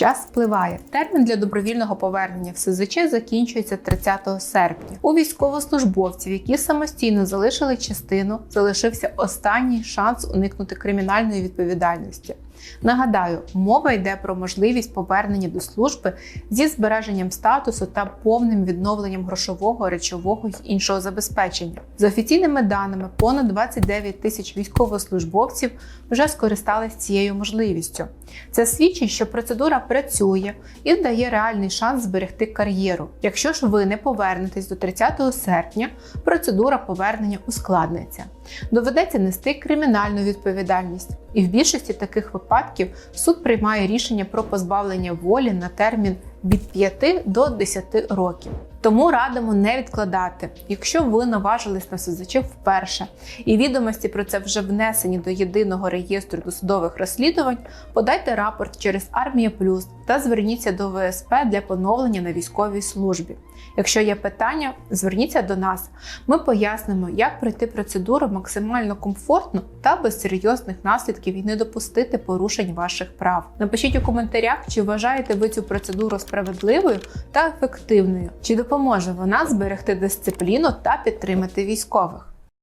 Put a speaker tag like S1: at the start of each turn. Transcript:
S1: Час впливає. Термін для добровільного повернення в СЗЧ закінчується 30 серпня. У військовослужбовців, які самостійно залишили частину, залишився останній шанс уникнути кримінальної відповідальності. Нагадаю, мова йде про можливість повернення до служби зі збереженням статусу та повним відновленням грошового, речового й іншого забезпечення. За офіційними даними, понад 29 тисяч військовослужбовців вже скористались цією можливістю. Це свідчить, що процедура працює і дає реальний шанс зберегти кар'єру. Якщо ж ви не повернетесь до 30 серпня, процедура повернення ускладниться. Доведеться нести кримінальну відповідальність, і в більшості таких випадків суд приймає рішення про позбавлення волі на термін від 5 до 10 років. Тому радимо не відкладати. Якщо ви наважились на СЗЧ вперше і відомості про це вже внесені до єдиного реєстру досудових розслідувань, подайте рапорт через Армія Плюс та зверніться до ВСП для поновлення на військовій службі. Якщо є питання, зверніться до нас. Ми пояснимо, як пройти процедуру максимально комфортно та без серйозних наслідків і не допустити порушень ваших прав. Напишіть у коментарях, чи вважаєте ви цю процедуру справедливою та ефективною, чи допоможе вона зберегти дисципліну та підтримати військових.